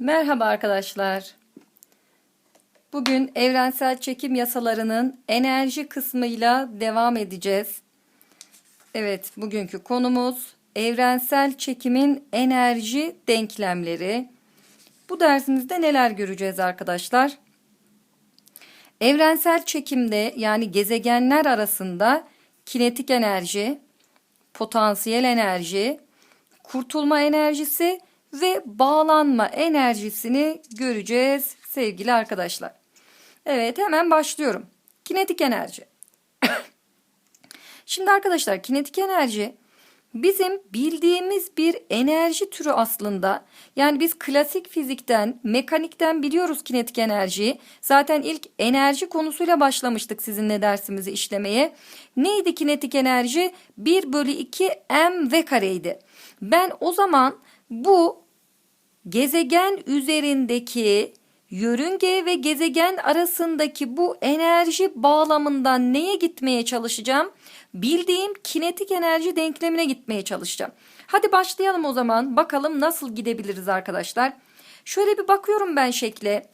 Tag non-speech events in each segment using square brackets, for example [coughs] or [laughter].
Merhaba arkadaşlar. Bugün evrensel çekim yasalarının enerji kısmıyla devam edeceğiz. Evet, bugünkü konumuz evrensel çekimin enerji denklemleri. Bu dersimizde neler göreceğiz arkadaşlar? Evrensel çekimde yani gezegenler arasında kinetik enerji, potansiyel enerji, kurtulma enerjisi ve bağlanma enerjisini göreceğiz sevgili arkadaşlar. Evet hemen başlıyorum. Kinetik enerji. [coughs] Şimdi arkadaşlar kinetik enerji bizim bildiğimiz bir enerji türü aslında. Yani biz klasik fizikten, mekanikten biliyoruz kinetik enerjiyi. Zaten ilk enerji konusuyla başlamıştık sizinle dersimizi işlemeye. Neydi kinetik enerji? 1 bölü 2 mv kareydi. Ben o zaman bu gezegen üzerindeki yörünge ve gezegen arasındaki bu enerji bağlamından neye gitmeye çalışacağım? Bildiğim kinetik enerji denklemine gitmeye çalışacağım. Hadi başlayalım o zaman. Bakalım nasıl gidebiliriz arkadaşlar. Şöyle bir bakıyorum ben şekle.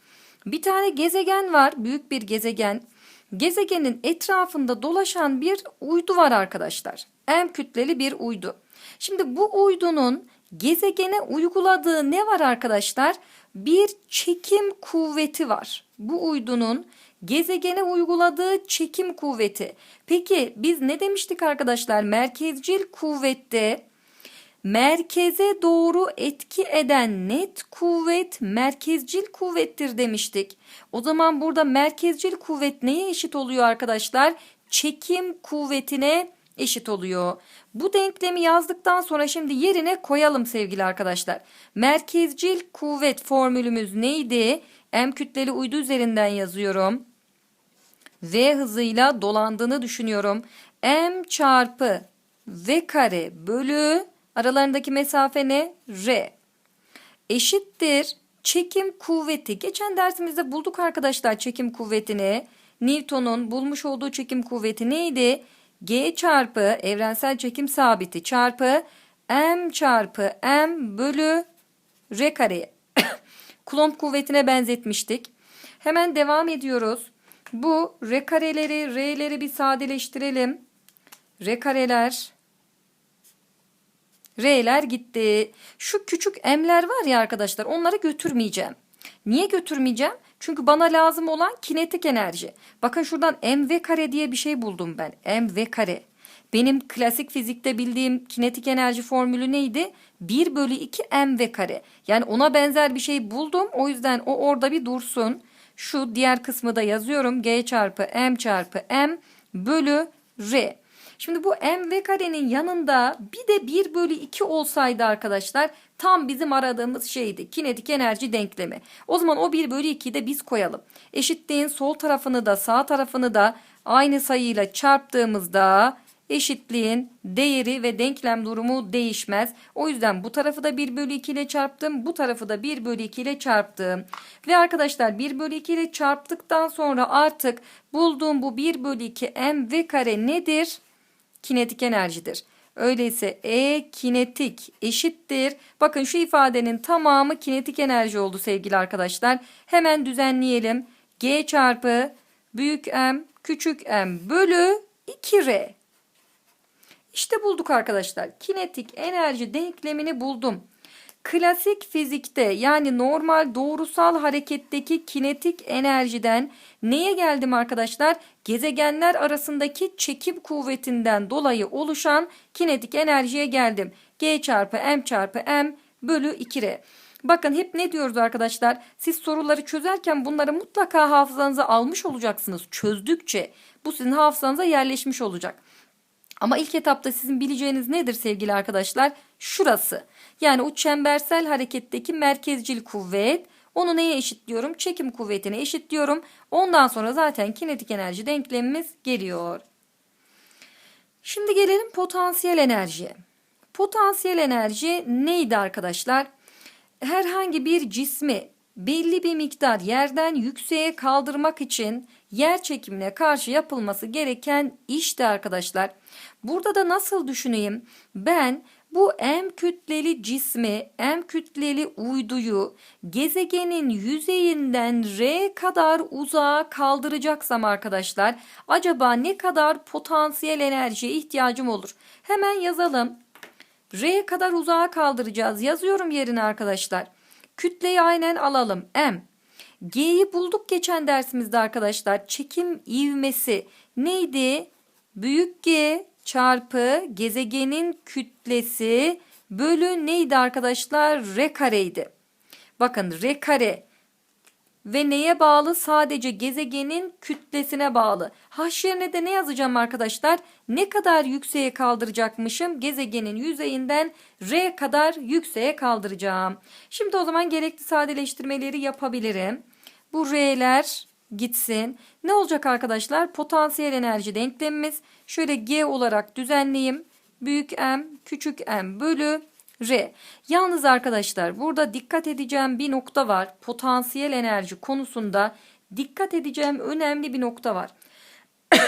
Bir tane gezegen var, büyük bir gezegen. Gezegenin etrafında dolaşan bir uydu var arkadaşlar. M kütleli bir uydu. Şimdi bu uydunun gezegene uyguladığı ne var arkadaşlar? Bir çekim kuvveti var. Bu uydunun gezegene uyguladığı çekim kuvveti. Peki biz ne demiştik arkadaşlar? Merkezcil kuvvette merkeze doğru etki eden net kuvvet merkezcil kuvvettir demiştik. O zaman burada merkezcil kuvvet neye eşit oluyor arkadaşlar? Çekim kuvvetine eşit oluyor. Bu denklemi yazdıktan sonra şimdi yerine koyalım sevgili arkadaşlar. Merkezcil kuvvet formülümüz neydi? M kütleli uydu üzerinden yazıyorum. V hızıyla dolandığını düşünüyorum. M çarpı V kare bölü aralarındaki mesafe ne? R. Eşittir çekim kuvveti. Geçen dersimizde bulduk arkadaşlar çekim kuvvetini. Newton'un bulmuş olduğu çekim kuvveti neydi? G çarpı evrensel çekim sabiti çarpı M çarpı M bölü R kareye. [coughs] Kulomb kuvvetine benzetmiştik. Hemen devam ediyoruz. Bu R kareleri, R'leri bir sadeleştirelim. R kareler, R'ler gitti. Şu küçük M'ler var ya arkadaşlar onları götürmeyeceğim. Niye götürmeyeceğim? Çünkü bana lazım olan kinetik enerji. Bakın şuradan mv kare diye bir şey buldum ben. mv kare. Benim klasik fizikte bildiğim kinetik enerji formülü neydi? 1 bölü 2 mv kare. Yani ona benzer bir şey buldum. O yüzden o orada bir dursun. Şu diğer kısmı da yazıyorum. G çarpı m çarpı m bölü r. Şimdi bu mv karenin yanında bir de 1 bölü 2 olsaydı arkadaşlar tam bizim aradığımız şeydi. Kinetik enerji denklemi. O zaman o 1 bölü 2'yi de biz koyalım. Eşitliğin sol tarafını da sağ tarafını da aynı sayıyla çarptığımızda eşitliğin değeri ve denklem durumu değişmez. O yüzden bu tarafı da 1 bölü 2 ile çarptım. Bu tarafı da 1 bölü 2 ile çarptım. Ve arkadaşlar 1 bölü 2 ile çarptıktan sonra artık bulduğum bu 1 bölü 2 mv kare nedir? Kinetik enerjidir. Öyleyse E kinetik eşittir. Bakın şu ifadenin tamamı kinetik enerji oldu sevgili arkadaşlar. Hemen düzenleyelim. G çarpı büyük M küçük M bölü 2R. İşte bulduk arkadaşlar. Kinetik enerji denklemini buldum. Klasik fizikte yani normal doğrusal hareketteki kinetik enerjiden neye geldim arkadaşlar? Gezegenler arasındaki çekim kuvvetinden dolayı oluşan kinetik enerjiye geldim. G çarpı M çarpı M bölü 2R. Bakın hep ne diyoruz arkadaşlar? Siz soruları çözerken bunları mutlaka hafızanıza almış olacaksınız. Çözdükçe bu sizin hafızanıza yerleşmiş olacak. Ama ilk etapta sizin bileceğiniz nedir sevgili arkadaşlar? Şurası. Yani o çembersel hareketteki merkezcil kuvvet. Onu neye eşitliyorum? Çekim kuvvetine eşitliyorum. Ondan sonra zaten kinetik enerji denklemimiz geliyor. Şimdi gelelim potansiyel enerjiye. Potansiyel enerji neydi arkadaşlar? Herhangi bir cismi belli bir miktar yerden yükseğe kaldırmak için yer çekimine karşı yapılması gereken işti arkadaşlar. Burada da nasıl düşüneyim? Ben Bu M kütleli cismi, M kütleli uyduyu gezegenin yüzeyinden R kadar uzağa kaldıracaksam arkadaşlar acaba ne kadar potansiyel enerjiye ihtiyacım olur? Hemen yazalım. R kadar uzağa kaldıracağız. Yazıyorum yerine arkadaşlar. Kütleyi aynen alalım. M. G'yi bulduk geçen dersimizde arkadaşlar. Çekim ivmesi neydi? Büyük G çarpı gezegenin kütlesi bölü neydi arkadaşlar? R kareydi. Bakın R kare ve neye bağlı? Sadece gezegenin kütlesine bağlı. H yerine de ne yazacağım arkadaşlar? Ne kadar yükseğe kaldıracakmışım? Gezegenin yüzeyinden R kadar yükseğe kaldıracağım. Şimdi o zaman gerekli sadeleştirmeleri yapabilirim. Bu R'ler gitsin. Ne olacak arkadaşlar? Potansiyel enerji denklemimiz. Şöyle G olarak düzenleyeyim. Büyük M, küçük M bölü R. Yalnız arkadaşlar burada dikkat edeceğim bir nokta var. Potansiyel enerji konusunda dikkat edeceğim önemli bir nokta var. [coughs]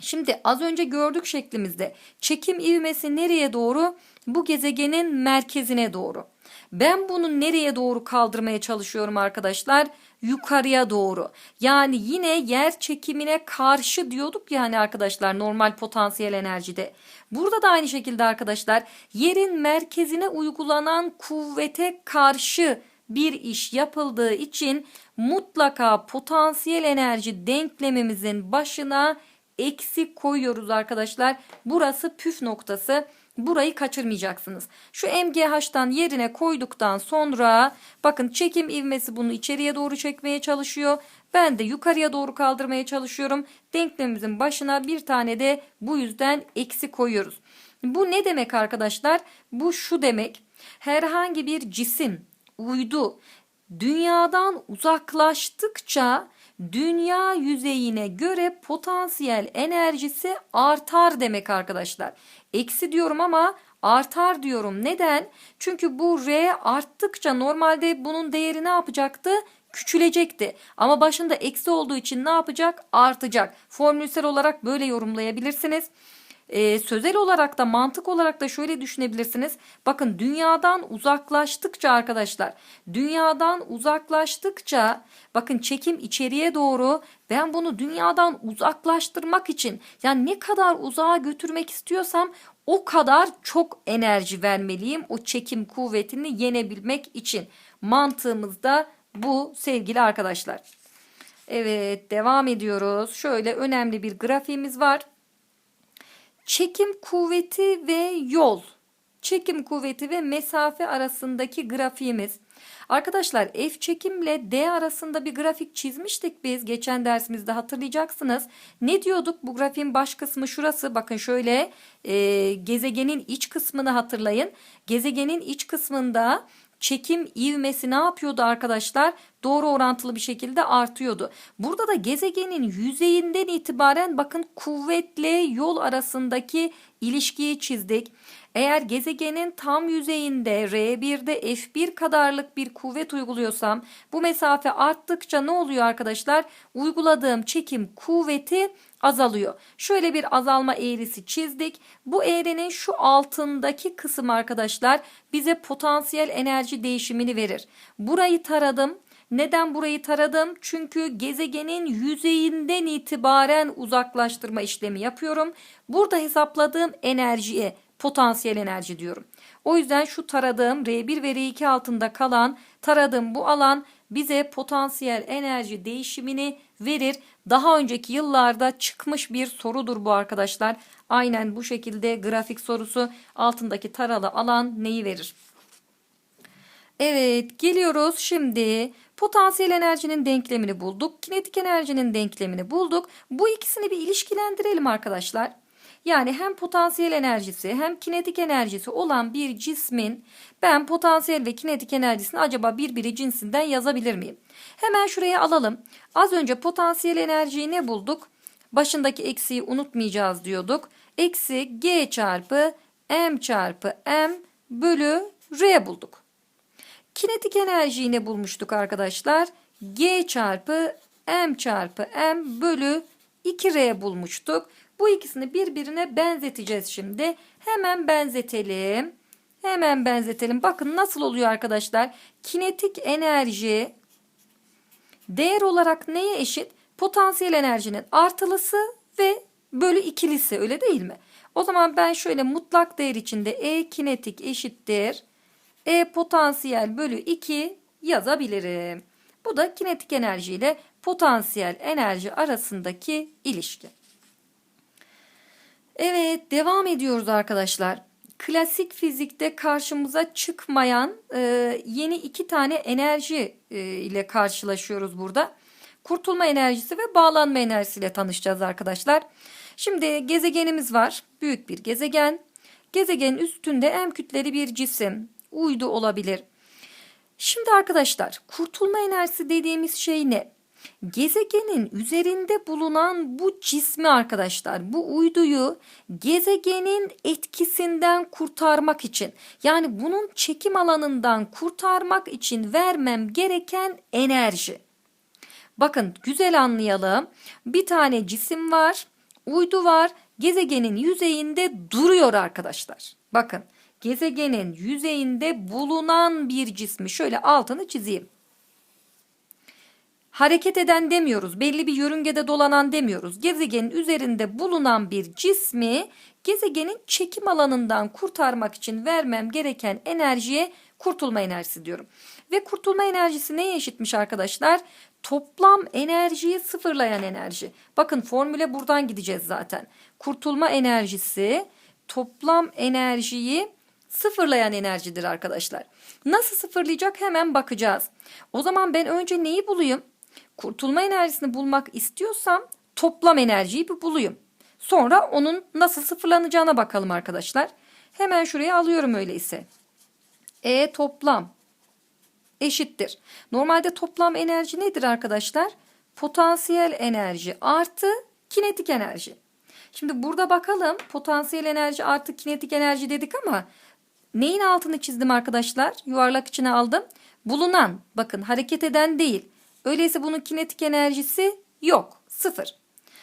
Şimdi az önce gördük şeklimizde çekim ivmesi nereye doğru? Bu gezegenin merkezine doğru. Ben bunu nereye doğru kaldırmaya çalışıyorum arkadaşlar? Yukarıya doğru. Yani yine yer çekimine karşı diyorduk yani arkadaşlar normal potansiyel enerjide. Burada da aynı şekilde arkadaşlar yerin merkezine uygulanan kuvvete karşı bir iş yapıldığı için mutlaka potansiyel enerji denklemimizin başına eksi koyuyoruz arkadaşlar. Burası püf noktası. Burayı kaçırmayacaksınız. Şu MGH'tan yerine koyduktan sonra bakın çekim ivmesi bunu içeriye doğru çekmeye çalışıyor. Ben de yukarıya doğru kaldırmaya çalışıyorum. Denklemimizin başına bir tane de bu yüzden eksi koyuyoruz. Bu ne demek arkadaşlar? Bu şu demek. Herhangi bir cisim, uydu dünyadan uzaklaştıkça dünya yüzeyine göre potansiyel enerjisi artar demek arkadaşlar. Eksi diyorum ama artar diyorum. Neden? Çünkü bu R arttıkça normalde bunun değeri ne yapacaktı? Küçülecekti. Ama başında eksi olduğu için ne yapacak? Artacak. Formülsel olarak böyle yorumlayabilirsiniz. Ee, sözel olarak da mantık olarak da şöyle düşünebilirsiniz. Bakın dünyadan uzaklaştıkça arkadaşlar dünyadan uzaklaştıkça bakın çekim içeriye doğru ben bunu dünyadan uzaklaştırmak için yani ne kadar uzağa götürmek istiyorsam o kadar çok enerji vermeliyim o çekim kuvvetini yenebilmek için. Mantığımız da bu sevgili arkadaşlar. Evet devam ediyoruz. Şöyle önemli bir grafiğimiz var. Çekim kuvveti ve yol. Çekim kuvveti ve mesafe arasındaki grafiğimiz. Arkadaşlar F çekimle D arasında bir grafik çizmiştik biz geçen dersimizde hatırlayacaksınız. Ne diyorduk bu grafiğin baş kısmı şurası bakın şöyle e, gezegenin iç kısmını hatırlayın. Gezegenin iç kısmında çekim ivmesi ne yapıyordu arkadaşlar? Doğru orantılı bir şekilde artıyordu. Burada da gezegenin yüzeyinden itibaren bakın kuvvetle yol arasındaki ilişkiyi çizdik. Eğer gezegenin tam yüzeyinde R1'de F1 kadarlık bir kuvvet uyguluyorsam bu mesafe arttıkça ne oluyor arkadaşlar? Uyguladığım çekim kuvveti azalıyor. Şöyle bir azalma eğrisi çizdik. Bu eğrinin şu altındaki kısım arkadaşlar bize potansiyel enerji değişimini verir. Burayı taradım. Neden burayı taradım? Çünkü gezegenin yüzeyinden itibaren uzaklaştırma işlemi yapıyorum. Burada hesapladığım enerjiye potansiyel enerji diyorum. O yüzden şu taradığım R1 ve R2 altında kalan taradığım bu alan bize potansiyel enerji değişimini verir. Daha önceki yıllarda çıkmış bir sorudur bu arkadaşlar. Aynen bu şekilde grafik sorusu altındaki taralı alan neyi verir? Evet geliyoruz şimdi potansiyel enerjinin denklemini bulduk. Kinetik enerjinin denklemini bulduk. Bu ikisini bir ilişkilendirelim arkadaşlar. Yani hem potansiyel enerjisi hem kinetik enerjisi olan bir cismin ben potansiyel ve kinetik enerjisini acaba birbiri cinsinden yazabilir miyim? Hemen şuraya alalım. Az önce potansiyel enerjiyi ne bulduk? Başındaki eksiği unutmayacağız diyorduk. Eksi G çarpı M çarpı M bölü R bulduk. Kinetik enerjiyi ne bulmuştuk arkadaşlar? G çarpı M çarpı M bölü 2R bulmuştuk. Bu ikisini birbirine benzeteceğiz şimdi. Hemen benzetelim. Hemen benzetelim. Bakın nasıl oluyor arkadaşlar? Kinetik enerji değer olarak neye eşit? Potansiyel enerjinin artılısı ve bölü ikilisi öyle değil mi? O zaman ben şöyle mutlak değer içinde E kinetik eşittir. E potansiyel bölü 2 yazabilirim. Bu da kinetik enerji ile potansiyel enerji arasındaki ilişki. Evet devam ediyoruz arkadaşlar. Klasik fizikte karşımıza çıkmayan e, yeni iki tane enerji e, ile karşılaşıyoruz burada. Kurtulma enerjisi ve bağlanma enerjisiyle tanışacağız arkadaşlar. Şimdi gezegenimiz var. Büyük bir gezegen. Gezegenin üstünde M kütleli bir cisim. Uydu olabilir. Şimdi arkadaşlar kurtulma enerjisi dediğimiz şey ne? Gezegenin üzerinde bulunan bu cismi arkadaşlar, bu uyduyu gezegenin etkisinden kurtarmak için, yani bunun çekim alanından kurtarmak için vermem gereken enerji. Bakın güzel anlayalım. Bir tane cisim var, uydu var, gezegenin yüzeyinde duruyor arkadaşlar. Bakın gezegenin yüzeyinde bulunan bir cismi şöyle altını çizeyim hareket eden demiyoruz. Belli bir yörüngede dolanan demiyoruz. Gezegenin üzerinde bulunan bir cismi gezegenin çekim alanından kurtarmak için vermem gereken enerjiye kurtulma enerjisi diyorum. Ve kurtulma enerjisi neye eşitmiş arkadaşlar? Toplam enerjiyi sıfırlayan enerji. Bakın formüle buradan gideceğiz zaten. Kurtulma enerjisi toplam enerjiyi sıfırlayan enerjidir arkadaşlar. Nasıl sıfırlayacak hemen bakacağız. O zaman ben önce neyi bulayım? Kurtulma enerjisini bulmak istiyorsam toplam enerjiyi bir bulayım. Sonra onun nasıl sıfırlanacağına bakalım arkadaşlar. Hemen şuraya alıyorum öyleyse. E toplam eşittir. Normalde toplam enerji nedir arkadaşlar? Potansiyel enerji artı kinetik enerji. Şimdi burada bakalım potansiyel enerji artı kinetik enerji dedik ama neyin altını çizdim arkadaşlar? Yuvarlak içine aldım. Bulunan bakın hareket eden değil Öyleyse bunun kinetik enerjisi yok. Sıfır.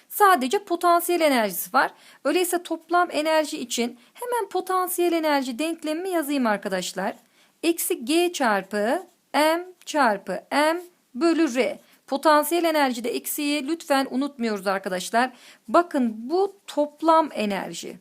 Sadece potansiyel enerjisi var. Öyleyse toplam enerji için hemen potansiyel enerji denklemimi yazayım arkadaşlar. Eksi G çarpı M çarpı M bölü R. Potansiyel enerjide eksiği lütfen unutmuyoruz arkadaşlar. Bakın bu toplam enerji.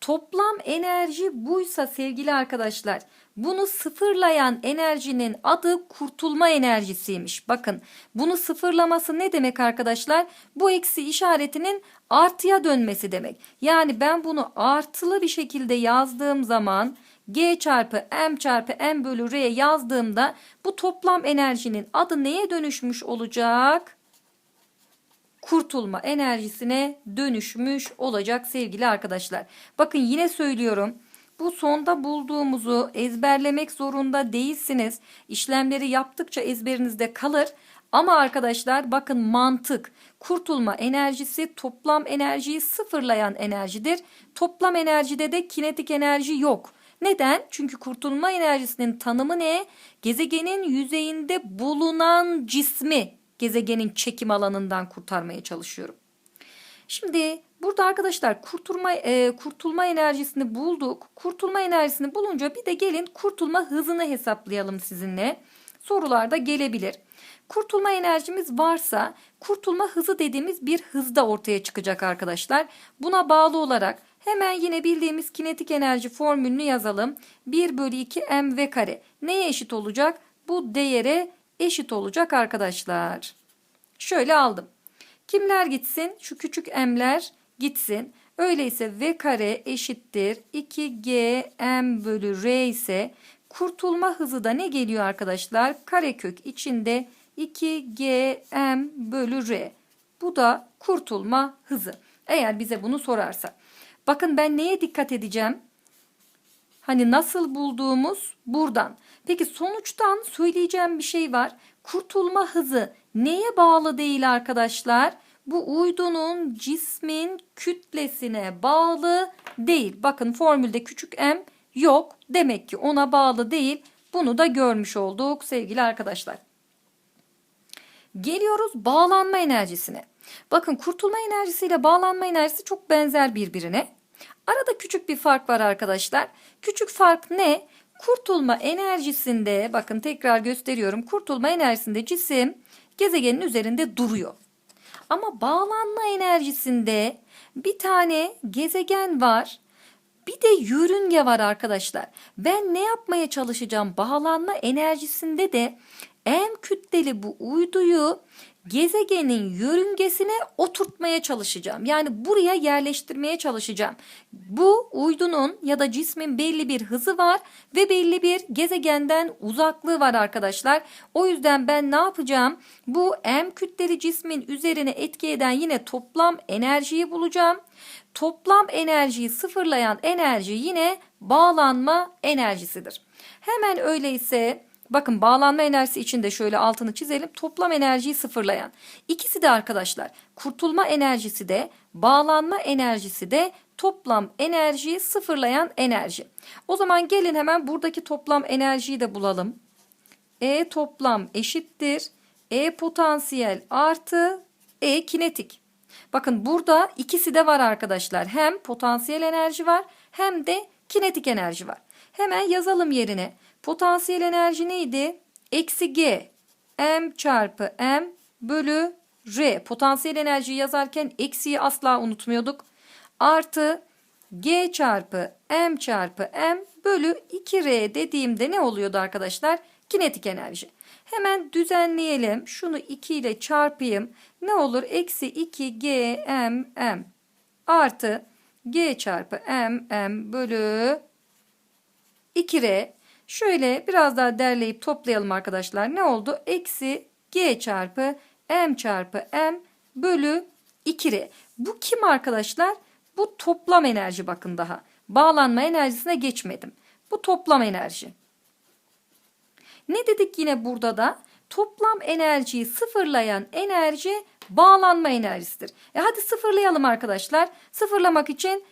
Toplam enerji buysa sevgili arkadaşlar bunu sıfırlayan enerjinin adı kurtulma enerjisiymiş. Bakın bunu sıfırlaması ne demek arkadaşlar? Bu eksi işaretinin artıya dönmesi demek. Yani ben bunu artılı bir şekilde yazdığım zaman G çarpı M çarpı M bölü R yazdığımda bu toplam enerjinin adı neye dönüşmüş olacak? kurtulma enerjisine dönüşmüş olacak sevgili arkadaşlar. Bakın yine söylüyorum. Bu sonda bulduğumuzu ezberlemek zorunda değilsiniz. İşlemleri yaptıkça ezberinizde kalır. Ama arkadaşlar bakın mantık kurtulma enerjisi toplam enerjiyi sıfırlayan enerjidir. Toplam enerjide de kinetik enerji yok. Neden? Çünkü kurtulma enerjisinin tanımı ne? Gezegenin yüzeyinde bulunan cismi gezegenin çekim alanından kurtarmaya çalışıyorum. Şimdi burada arkadaşlar kurtulma e, kurtulma enerjisini bulduk. Kurtulma enerjisini bulunca bir de gelin kurtulma hızını hesaplayalım sizinle. Sorularda gelebilir. Kurtulma enerjimiz varsa kurtulma hızı dediğimiz bir hızda ortaya çıkacak arkadaşlar. Buna bağlı olarak hemen yine bildiğimiz kinetik enerji formülünü yazalım. 1 bölü 2 mv kare neye eşit olacak? Bu değere eşit olacak arkadaşlar. Şöyle aldım. Kimler gitsin? Şu küçük m'ler gitsin. Öyleyse v kare eşittir 2g m bölü r ise kurtulma hızı da ne geliyor arkadaşlar? Karekök içinde 2g m bölü r. Bu da kurtulma hızı. Eğer bize bunu sorarsa. Bakın ben neye dikkat edeceğim? Hani nasıl bulduğumuz buradan. Peki sonuçtan söyleyeceğim bir şey var. Kurtulma hızı neye bağlı değil arkadaşlar? Bu uydunun cismin kütlesine bağlı değil. Bakın formülde küçük m yok. Demek ki ona bağlı değil. Bunu da görmüş olduk sevgili arkadaşlar. Geliyoruz bağlanma enerjisine. Bakın kurtulma enerjisiyle bağlanma enerjisi çok benzer birbirine. Arada küçük bir fark var arkadaşlar. Küçük fark ne? Kurtulma enerjisinde bakın tekrar gösteriyorum. Kurtulma enerjisinde cisim gezegenin üzerinde duruyor. Ama bağlanma enerjisinde bir tane gezegen var. Bir de yörünge var arkadaşlar. Ben ne yapmaya çalışacağım? Bağlanma enerjisinde de M kütleli bu uyduyu gezegenin yörüngesine oturtmaya çalışacağım. Yani buraya yerleştirmeye çalışacağım. Bu uydunun ya da cismin belli bir hızı var ve belli bir gezegenden uzaklığı var arkadaşlar. O yüzden ben ne yapacağım? Bu M kütleli cismin üzerine etki eden yine toplam enerjiyi bulacağım. Toplam enerjiyi sıfırlayan enerji yine bağlanma enerjisidir. Hemen öyleyse bakın bağlanma enerjisi için de şöyle altını çizelim. Toplam enerjiyi sıfırlayan. İkisi de arkadaşlar kurtulma enerjisi de bağlanma enerjisi de toplam enerjiyi sıfırlayan enerji. O zaman gelin hemen buradaki toplam enerjiyi de bulalım. E toplam eşittir. E potansiyel artı E kinetik. Bakın burada ikisi de var arkadaşlar. Hem potansiyel enerji var hem de kinetik enerji var. Hemen yazalım yerine. Potansiyel enerji neydi? Eksi G. M çarpı M bölü R. Potansiyel enerjiyi yazarken eksiyi asla unutmuyorduk. Artı G çarpı M çarpı M bölü 2R dediğimde ne oluyordu arkadaşlar? Kinetik enerji. Hemen düzenleyelim. Şunu 2 ile çarpayım. Ne olur? Eksi 2 G M M artı G çarpı M M bölü 2R. Şöyle biraz daha derleyip toplayalım arkadaşlar. Ne oldu? Eksi G çarpı M çarpı M bölü 2R. Bu kim arkadaşlar? Bu toplam enerji bakın daha. Bağlanma enerjisine geçmedim. Bu toplam enerji. Ne dedik yine burada da? Toplam enerjiyi sıfırlayan enerji bağlanma enerjisidir. E hadi sıfırlayalım arkadaşlar. Sıfırlamak için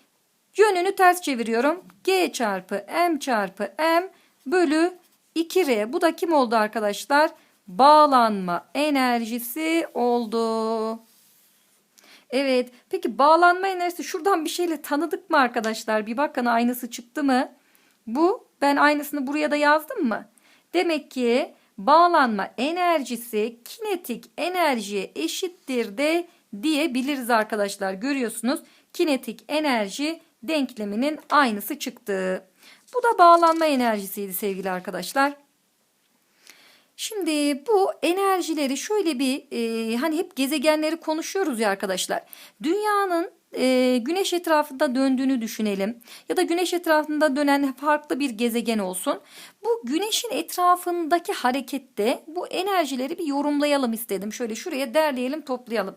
yönünü ters çeviriyorum. G çarpı M çarpı M bölü 2R. Bu da kim oldu arkadaşlar? Bağlanma enerjisi oldu. Evet. Peki bağlanma enerjisi şuradan bir şeyle tanıdık mı arkadaşlar? Bir bakın aynısı çıktı mı? Bu ben aynısını buraya da yazdım mı? Demek ki bağlanma enerjisi kinetik enerjiye eşittir de diyebiliriz arkadaşlar. Görüyorsunuz kinetik enerji denkleminin aynısı çıktı. Bu da bağlanma enerjisiydi sevgili arkadaşlar. Şimdi bu enerjileri şöyle bir e, hani hep gezegenleri konuşuyoruz ya arkadaşlar. Dünyanın e, güneş etrafında döndüğünü düşünelim ya da güneş etrafında dönen farklı bir gezegen olsun. Bu güneşin etrafındaki harekette bu enerjileri bir yorumlayalım istedim. Şöyle şuraya derleyelim toplayalım.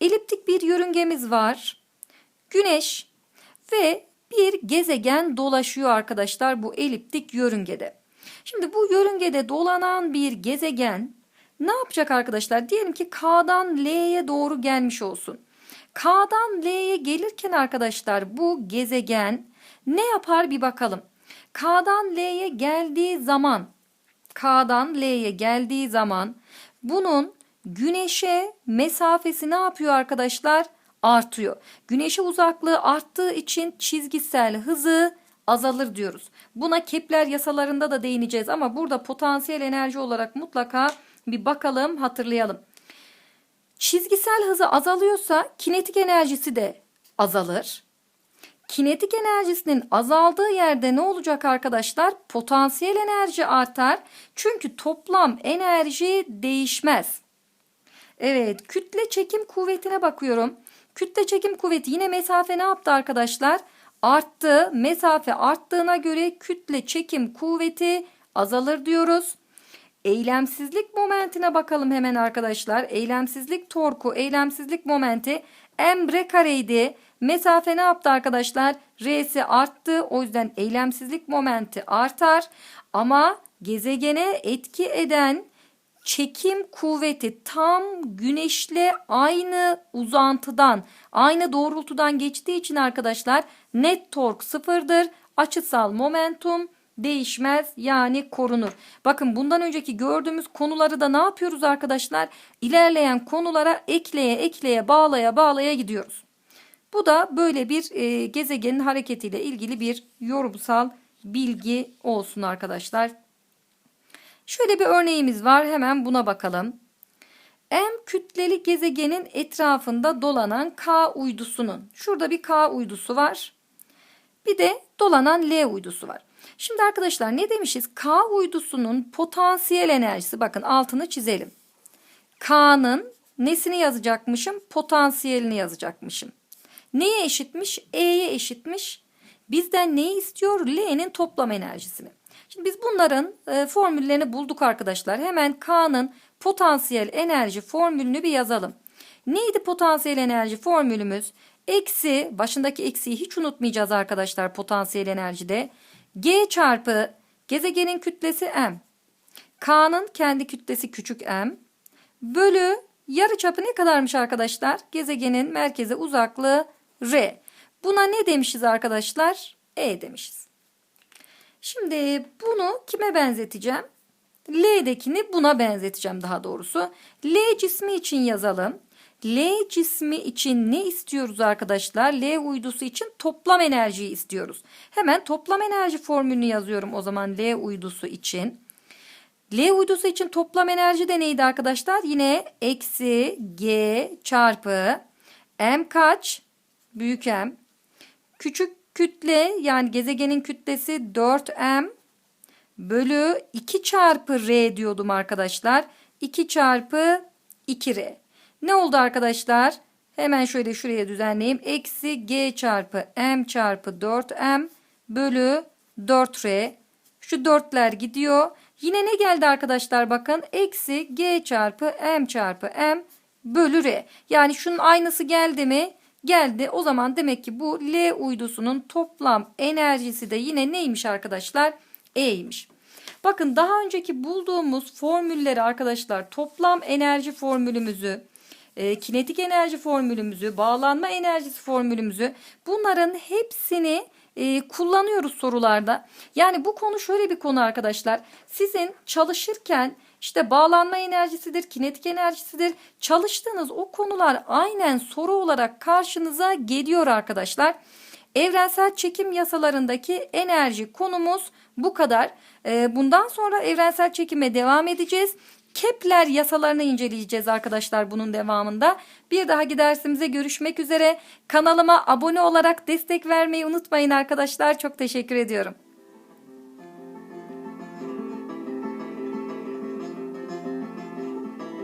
Eliptik bir yörüngemiz var. Güneş ve bir gezegen dolaşıyor arkadaşlar bu eliptik yörüngede. Şimdi bu yörüngede dolanan bir gezegen ne yapacak arkadaşlar? Diyelim ki K'dan L'ye doğru gelmiş olsun. K'dan L'ye gelirken arkadaşlar bu gezegen ne yapar bir bakalım. K'dan L'ye geldiği zaman K'dan L'ye geldiği zaman bunun güneşe mesafesi ne yapıyor arkadaşlar? Artıyor. Güneşe uzaklığı arttığı için çizgisel hızı azalır diyoruz. Buna Kepler yasalarında da değineceğiz ama burada potansiyel enerji olarak mutlaka bir bakalım, hatırlayalım. Çizgisel hızı azalıyorsa kinetik enerjisi de azalır. Kinetik enerjisinin azaldığı yerde ne olacak arkadaşlar? Potansiyel enerji artar. Çünkü toplam enerji değişmez. Evet, kütle çekim kuvvetine bakıyorum. Kütle çekim kuvveti yine mesafe ne yaptı arkadaşlar? Arttı. Mesafe arttığına göre kütle çekim kuvveti azalır diyoruz. Eylemsizlik momentine bakalım hemen arkadaşlar. Eylemsizlik torku, eylemsizlik momenti m r kareydi. Mesafe ne yaptı arkadaşlar? R'si arttı. O yüzden eylemsizlik momenti artar. Ama gezegene etki eden çekim kuvveti tam güneşle aynı uzantıdan, aynı doğrultudan geçtiği için arkadaşlar net tork sıfırdır. Açısal momentum değişmez yani korunur. Bakın bundan önceki gördüğümüz konuları da ne yapıyoruz arkadaşlar? İlerleyen konulara ekleye ekleye bağlaya bağlaya gidiyoruz. Bu da böyle bir e, gezegenin hareketiyle ilgili bir yorumsal bilgi olsun arkadaşlar. Şöyle bir örneğimiz var. Hemen buna bakalım. M kütleli gezegenin etrafında dolanan K uydusunun. Şurada bir K uydusu var. Bir de dolanan L uydusu var. Şimdi arkadaşlar ne demişiz? K uydusunun potansiyel enerjisi bakın altını çizelim. K'nın nesini yazacakmışım? Potansiyelini yazacakmışım. Neye eşitmiş? E'ye eşitmiş. Bizden neyi istiyor? L'nin toplam enerjisini. Şimdi biz bunların e, formüllerini bulduk arkadaşlar. Hemen K'nın potansiyel enerji formülünü bir yazalım. Neydi potansiyel enerji formülümüz? Eksi, başındaki eksiyi hiç unutmayacağız arkadaşlar potansiyel enerjide. G çarpı gezegenin kütlesi M. K'nın kendi kütlesi küçük m. Bölü yarıçapı ne kadarmış arkadaşlar? Gezegenin merkeze uzaklığı r. Buna ne demişiz arkadaşlar? E demişiz. Şimdi bunu kime benzeteceğim? L'dekini buna benzeteceğim daha doğrusu. L cismi için yazalım. L cismi için ne istiyoruz arkadaşlar? L uydusu için toplam enerjiyi istiyoruz. Hemen toplam enerji formülünü yazıyorum o zaman L uydusu için. L uydusu için toplam enerji de neydi arkadaşlar? Yine eksi G çarpı M kaç? Büyük M. Küçük kütle yani gezegenin kütlesi 4M bölü 2 çarpı R diyordum arkadaşlar. 2 çarpı 2R. Ne oldu arkadaşlar? Hemen şöyle şuraya düzenleyeyim. Eksi G çarpı M çarpı 4M bölü 4R. Şu 4'ler gidiyor. Yine ne geldi arkadaşlar bakın. Eksi G çarpı M çarpı M bölü R. Yani şunun aynısı geldi mi? Geldi. O zaman demek ki bu L uydusunun toplam enerjisi de yine neymiş arkadaşlar? E'ymiş. Bakın daha önceki bulduğumuz formülleri arkadaşlar toplam enerji formülümüzü, e, kinetik enerji formülümüzü, bağlanma enerjisi formülümüzü bunların hepsini e, kullanıyoruz sorularda. Yani bu konu şöyle bir konu arkadaşlar. Sizin çalışırken işte bağlanma enerjisidir, kinetik enerjisidir. Çalıştığınız o konular aynen soru olarak karşınıza geliyor arkadaşlar. Evrensel çekim yasalarındaki enerji konumuz bu kadar. Ee, bundan sonra evrensel çekime devam edeceğiz. Kepler yasalarını inceleyeceğiz arkadaşlar bunun devamında. Bir dahaki dersimize görüşmek üzere. Kanalıma abone olarak destek vermeyi unutmayın arkadaşlar. Çok teşekkür ediyorum.